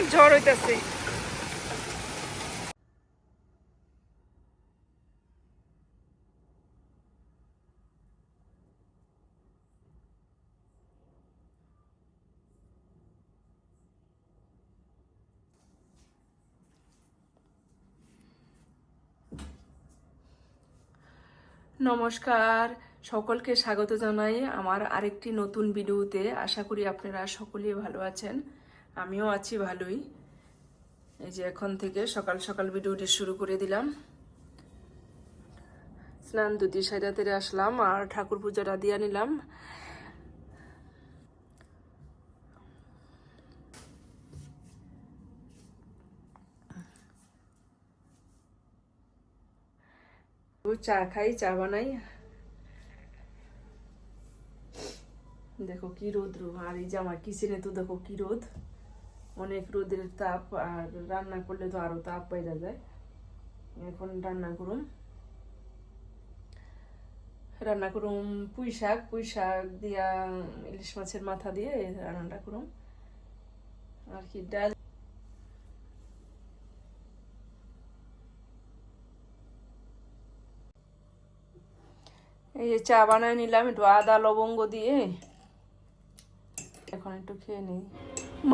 অনেক ঝড় হইতেছে। নমস্কার, সকলকে স্বাগত জানাই আমার আরেকটি নতুন ভিডিওতে। আশা করি আপনারা সকলেই ভালো আছেন। আমিও আছি ভালোই। এই যে এখন থেকে সকাল সকাল ভিডিওটি শুরু করে দিলাম। স্নান দুটি সাইডাতে আসলাম আর ঠাকুর পূজাটা দিয়ে নিলাম। চা খাই, চা বানাই। দেখো কি রোদ রোদ্র, আর এই আমার কিচেনে তো দেখো কি রোদ? অনেক রোদের তাপ আর রান্না করলে তো আরও তাপ পাইরা যায়। এখন রান্না করুন। রান্না করুম পুঁই শাক। পুঁই শাক দিয়া ইলিশ মাছের মাথা দিয়ে রান্নাটা করুম আর কি, ডাল এই যে চা বানায় নিলাম, একটু আদা, লবঙ্গ দিয়ে। এখন একটু খেয়ে নিই।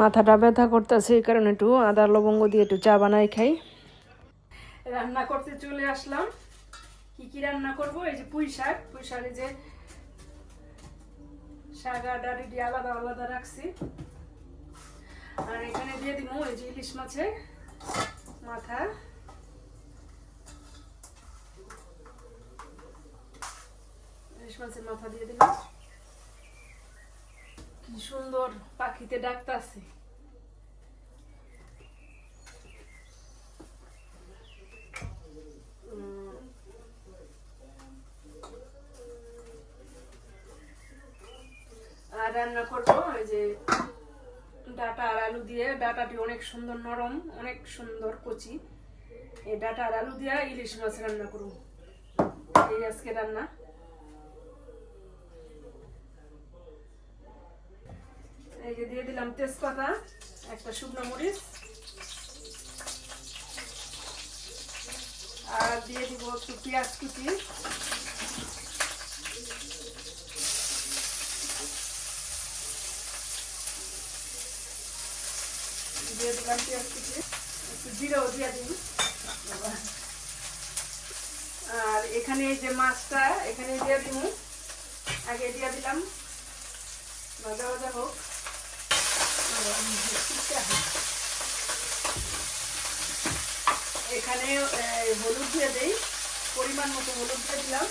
মাথাটা ব্যথা করতেছে, এই কারণে একটু আদা লবঙ্গ দিয়ে একটু চা বানাই খাই। রান্না করতে চলে আসলাম। কি কি রান্না করব? এই যে পুঁই শাক, পুঁই শাকে যে শাক, আদা, রেডি, আলাদা আলাদা রাখছি। আর এখানে দিয়ে দিব এই যে ইলিশ মাছের মাথা। ইলিশ মাছের মাথা দিয়ে দিলাম। কি সুন্দর পাখিতে ডাকতাছে। আর রান্না করব, ওই যে ডাটা আর আলু দিয়ে। ডাটাটি অনেক সুন্দর নরম, অনেক সুন্দর কচি। এই ডাটা আর আলু দিয়ে ইলিশ মাছ রান্না করব। এই আজকে রান্না। যে দিয়ে দিলাম তেজপাতা, একটা শুকনো মরিচ। আর দিয়ে দিব একটু পেঁয়াজ কুচি। দিয়ে দিলাম পেঁয়াজ কুচি। একটু জিরেও দিয়ে দিন। আর এখানে যে মাছটা, এখানে দিয়ে দিব আগে দিয়ে দিলাম। ভাজা ভাজা হোক। এখানে হলুদ দিয়ে দেই, পরিমাণ মতো হলুদ দিয়ে দিলাম।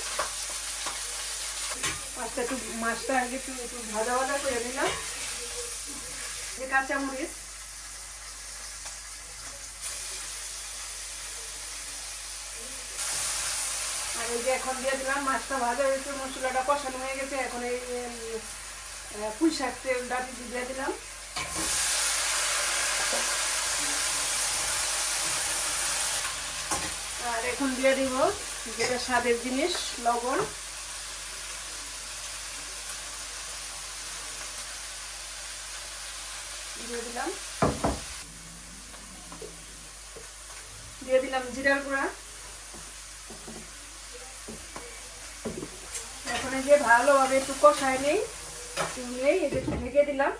মাছটা একটু মাছটা আগে একটু একটু ভাজা ভাজা করে নিলাম। কাঁচামরিচ। আর এই যে এখন দিয়ে দিলাম মাছটা ভাজা হয়েছে মশলাটা কষানো হয়ে গেছে। এখন এই পুঁই শাক তেল ডাটি দিয়ে দিলাম আর এখন দিয়ে দিব, যেটা স্বাদের জিনিস, লবণ। দিয়ে দিলাম। দিয়ে দিলাম জিরার গুঁড়া। এখন এই যে ভালোভাবে একটু কষায় নেই নেই এটা একটু ঢেকে দিলাম।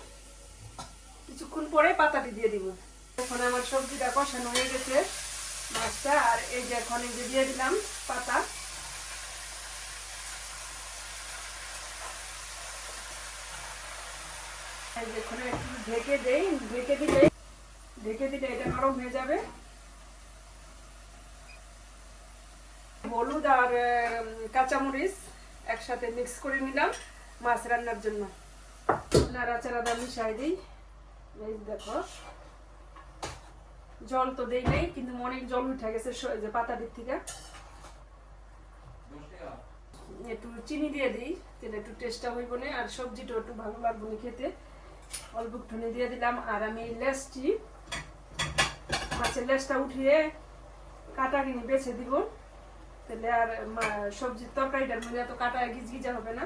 কিছুক্ষণ পরে পাতাটি দিয়ে দিব। এখন আমার সবজিটা কষানো হয়ে গেছে। মাছটা আর এই যে এখন দিয়ে দিলাম পাতা। হয়ে যাবে। হলুদ আর কাঁচামরিচ একসাথে মিক্স করে নিলাম মাছ রান্নার জন্য। নাড়াচাড়া মিশাই দিই। দেখো। জল তো দেই নাই, কিন্তু অনেক জল উঠে গেছে যে পাতাটির থেকে। একটু চিনি দিয়ে দিই তাহলে একটু টেস্টটা হইব না, আর সবজিটা একটু ভালো লাগবে না খেতে। অল্প একটুখানি দিয়ে দিলাম, আর আমি লেসটি মাছের লেসটা উঠিয়ে কাটা কিনে বেছে দিব। তাহলে আর সবজির তরকারিটার মধ্যে এত কাটা গিজগিজা হবে না।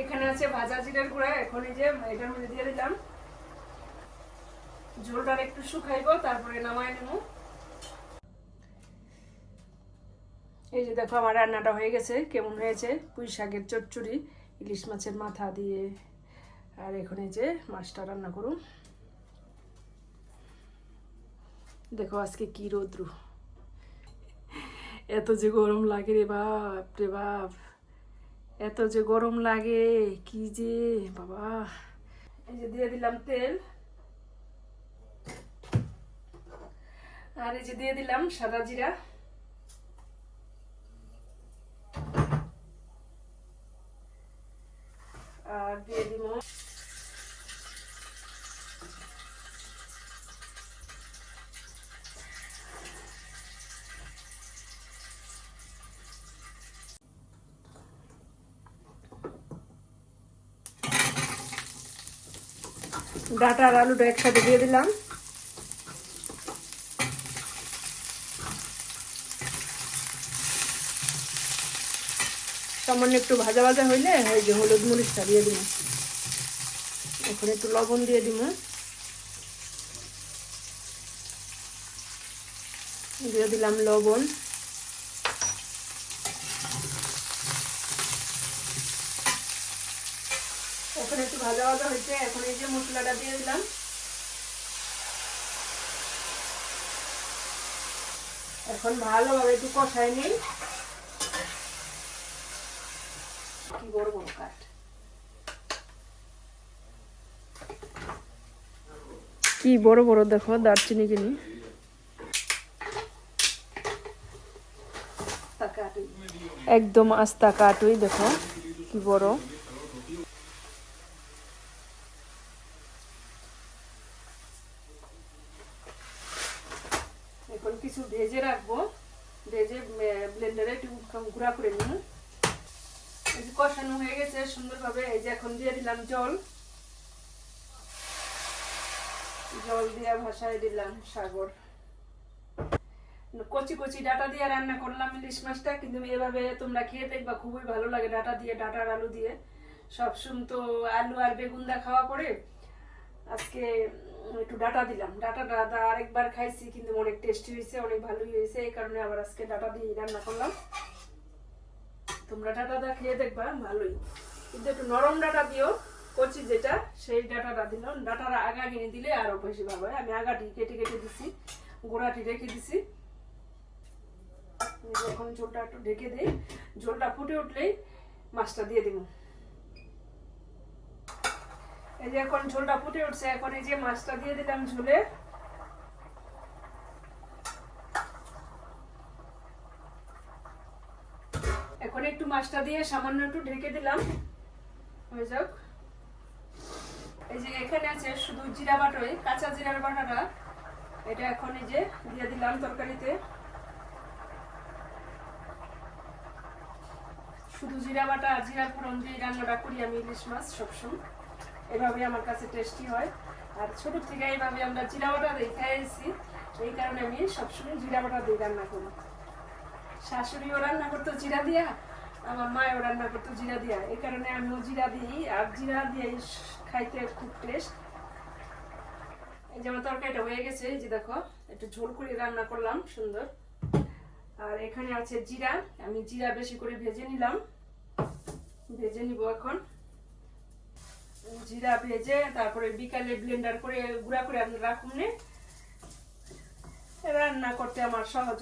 এখানে আছে ভাজা জিরার গুঁড়া, এখন এই যে এটার মধ্যে দিয়ে দিলাম। ঝোলটা একটু শুকাইব, তারপরে নামাই নেব। এই যে দেখো আমার রান্নাটা হয়ে গেছে, কেমন হয়েছে? পুঁই শাকের চচ্চড়ি, ইলিশ মাছের মাথা দিয়ে। আর এখানে যে মাছটা রান্না করুন। দেখো আজকে কি রৌদ্র। এত যে গরম লাগে রে বাপ রে বাপ। এত যে গরম লাগে, কি যে, বাবা। এই যে দিয়ে দিলাম তেল। আর এই যে দিয়ে দিলাম সাদা জিরা। আর দিয়ে দিব ডাটা আর আলুটা একসাথে দিয়ে দিলাম। সামান্য একটু ভাজা ভাজা হইলে এই যে হলুদ মরিচটা দিয়ে দিব। এখন একটু লবণ দিয়ে দিব। দিয়ে দিলাম লবণ। এখন একটু ভাজা ভাজা হয়েছে এখন এই যে মশলাটা দিয়ে দিলাম। এখন ভালোভাবে একটু কষাই নিই। কি বড় বড় কাঠ? কি বড় বড় দেখো দারচিনি কিনি। একদম আস্তা কাটুই দেখো কি বড় এখন কিছু ভেজে রাখব ভেজে ব্লেন্ডারে একটু গুঁড়া করে নিই এই যে কষানো হয়ে গেছে সুন্দরভাবে এই যে এখন দিয়ে দিলাম জল। জল দিয়ে ভাসায় দিলাম সাগর। কচি কচি ডাটা দিয়ে রান্না করলাম ইলিশ মাছটা, কিন্তু এভাবে তোমরা খেয়ে দেখবা, খুবই ভালো লাগে ডাটা দিয়ে, ডাটার আলু দিয়ে। সবসময় তো আলু আর বেগুন দা খাওয়া পরে আজকে একটু ডাটা দিলাম। ডাটা ডাটা আরেকবার খাইছি, কিন্তু অনেক টেস্টি হয়েছে, অনেক ভালোই হয়েছে, এই কারণে আবার আজকে ডাটা দিয়ে রান্না করলাম। তোমরা ডাটাটা খেয়ে দেখবা, ভালোই। কিন্তু একটু নরম ডাটা দিও। কচি যেটা, সেই ডাটাটা দিলাম ডাটাটা আগা কিনে দিলে আরও বেশি ভালো হয়। আমি আগাটি কেটে কেটে দিছি, গোড়াটি রেখে দিছি। এখন ঝোলটা একটু ঢেকে দিই। ঝোলটা ফুটে উঠলেই মাছটা দিয়ে দিব। এই যে এখন ঝোলটা ফুটে উঠছে, এখন এই যে মাছটা দিয়ে দিলাম ঝোলে। এখন একটু মাছটা দিয়ে সামান্য একটু ঢেকে দিলাম। যাক। এই যে এখানে আছে শুধু জিরা বাটোই, কাঁচা জিরার বাটাটা। এটা এখন এই যে দিয়ে দিলাম তরকারিতে। শুধু জিরা বাটা আর জিরা ফোড়ন দিয়ে রান্নাটা করি আমি ইলিশ মাছ সবসময়। এভাবে আমার কাছে টেস্টি হয়। আর ছোট থেকে এইভাবে আমরা জিরা বাটা দিয়ে এই কারণে আমি সবসময় জিরা বাটা দিয়ে রান্না করি। শাশুড়িও রান্না করতো জিরা দিয়া। আমার মায়ও রান্না করতো জিরা দিয়া। এই কারণে আমিও জিরা দিই, আর জিরা দিয়ে খাইতে খুব টেস্ট এই যে আমার তরকারিটা হয়ে গেছে, এই যে দেখো, একটু ঝোল করে রান্না করলাম, সুন্দর। আর এখানে আছে জিরা, আমি জিরা বেশি করে ভেজে নিলাম। ভেজে নিব এখন। জিরা ভেজে তারপরে বিকালে ব্লেন্ডার করে গুঁড়া করে আপনি রাখুন রান্না করতে আমার সহজ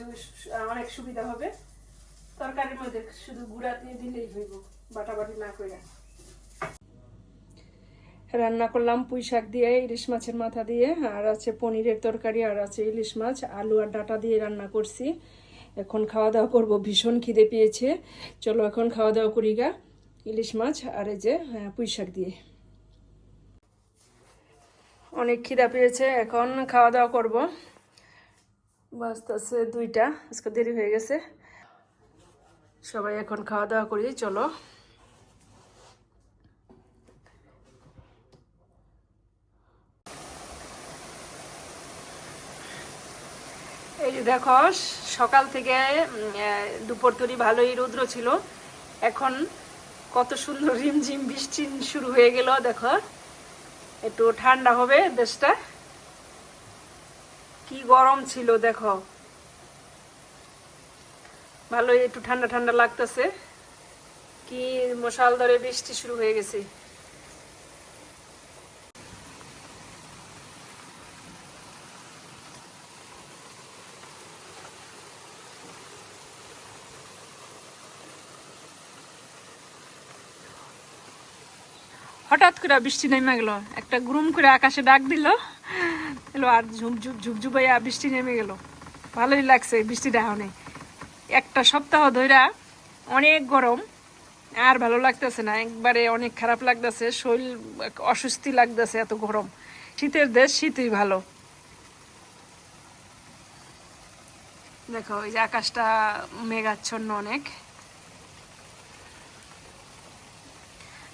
অনেক সুবিধা হবে। তরকারির মধ্যে শুধু গুঁড়া দিয়ে দিলেই হইব বাটাবাটি না করে রান্না করলাম পুঁই শাক দিয়ে ইলিশ মাছের মাথা দিয়ে আর আছে পনিরের তরকারি আর আছে ইলিশ মাছ আলু আর ডাটা দিয়ে রান্না করছি। এখন খাওয়া দাওয়া করব ভীষণ খিদে পেয়েছে। চলো এখন খাওয়া দাওয়া করি গা ইলিশ মাছ আর এই যে হ্যাঁ, পুঁই শাক দিয়ে। অনেক খিদা পেয়েছে এখন খাওয়া দাওয়া করব। বাজতেছে দুইটা আজকে দেরি হয়ে গেছে। সবাই এখন খাওয়া দাওয়া করি, চলো। এই যে দেখো, সকাল থেকে দুপুর তরি ভালোই রৌদ্র ছিল। এখন কত সুন্দর রিমঝিম বৃষ্টি শুরু হয়ে গেল, দেখো। একটু ঠান্ডা হবে দেশটা। কি গরম ছিল, দেখো। ভালোই একটু ঠান্ডা ঠান্ডা লাগতেছে। কি মশাল ধরে বৃষ্টি শুরু হয়ে গেছে। হঠাৎ করে বৃষ্টি নেমে গেল। একটা গ্রুম করে আকাশে ডাক দিল। আর ঝুপঝুপ ঝুপঝুপাইয়া বৃষ্টি নেমে গেল। ভালোই লাগছে বৃষ্টিটা হনে একটা সপ্তাহ ধইরা অনেক গরম, আর ভালো লাগতেছে না। একবারে অনেক খারাপ লাগতেছে, শরীর অস্বস্তি লাগতেছে এত গরম। শীতের দেশ, শীতই ভালো। দেখো ওই যে আকাশটা মেঘাচ্ছন্ন অনেক।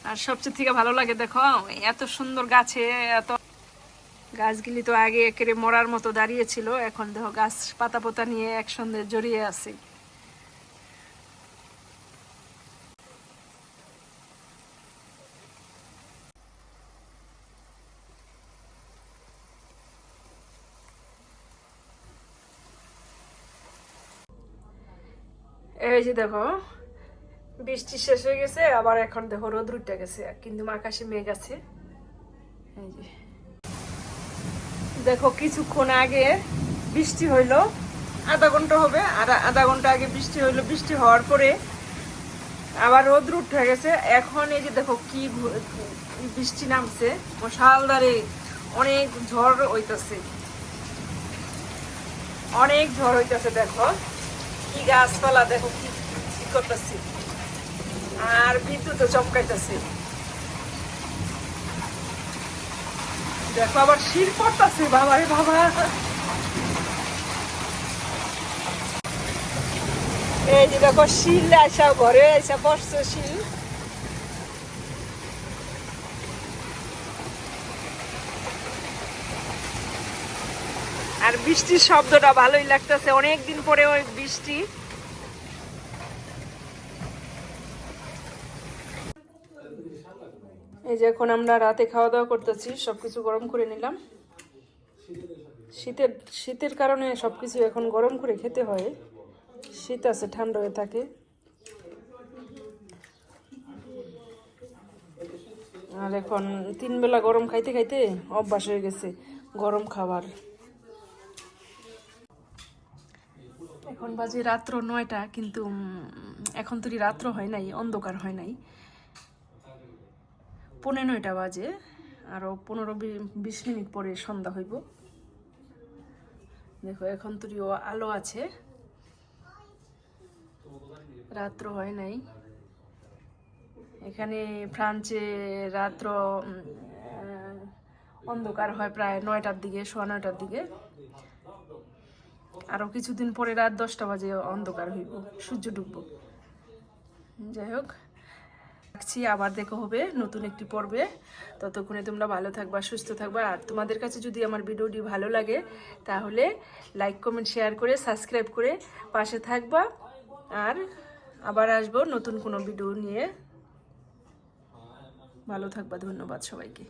আর সবচেয়ে থেকে ভালো লাগে, দেখো, এত সুন্দর গাছে, এত গাছগুলি তো আগে একেবারে মরার মতো দাঁড়িয়ে ছিল, এখন দেখো গাছ পাতা পোতা নিয়ে একসঙ্গে জড়িয়ে আছে। এই যে দেখো, বৃষ্টি শেষ হয়ে গেছে, আবার এখন দেখো রোদ উঠে গেছে, কিন্তু আকাশে মেঘ আছে। দেখো, কিছুক্ষণ আগে বৃষ্টি হইল, আধা ঘণ্টা হবে, আর আধা ঘণ্টা আগে বৃষ্টি হইল, বৃষ্টি হওয়ার পরে আবার রোদ উঠে গেছে। এখন এই যে দেখো কি বৃষ্টি নামছে মশালদারে অনেক ঝড় হইতেছে। অনেক ঝড় হইতেছে, দেখো। কি গাছপালা দেখো কি কি করতেছে। আর বিদ্যুৎ চমকাইতেছে। দেখো আবার শিল পড়তেছে, বাবা রে বাবা। এই যে দেখো শিল আসা, ঘরে এসে বসছে শিল আর বৃষ্টির শব্দটা ভালোই লাগতেছে। অনেকদিন পরে ওই বৃষ্টি। এই যে এখন আমরা রাতে খাওয়া দাওয়া করতেছি, সবকিছু গরম করে নিলাম। শীতের শীতের কারণে সবকিছু এখন গরম করে খেতে হয়। শীত আছে, ঠান্ডা হয়ে থাকে। আর এখন তিন বেলা গরম খাইতে খাইতে অভ্যাস হয়ে গেছে, গরম খাবার। এখন বাজে রাত্র নয়টা, কিন্তু এখন তো রাত্র হয় নাই, অন্ধকার হয় নাই। পনেরো নয়টা বাজে আরও পনেরো বিশ মিনিট পরে সন্ধ্যা হইব। দেখো, এখন তুরিও আলো আছে। রাত্র হয় নাই। এখানে ফ্রান্সে রাত্র অন্ধকার হয় প্রায় নয়টার দিকে, সোয়া নয়টার দিকে। আরও কিছুদিন পরে রাত দশটা বাজে অন্ধকার হইব, সূর্য ডুবব। যাই হোক, রাখছি, আবার দেখা হবে নতুন একটি পর্বে। ততক্ষণে তোমরা ভালো থাকবা, সুস্থ থাকবা। আর তোমাদের কাছে যদি আমার ভিডিওটি ভালো লাগে, তাহলে লাইক কমেন্ট শেয়ার করে সাবস্ক্রাইব করে পাশে থাকবা। আর আবার আসব নতুন কোনো ভিডিও নিয়ে। ভালো থাকবা, ধন্যবাদ সবাইকে।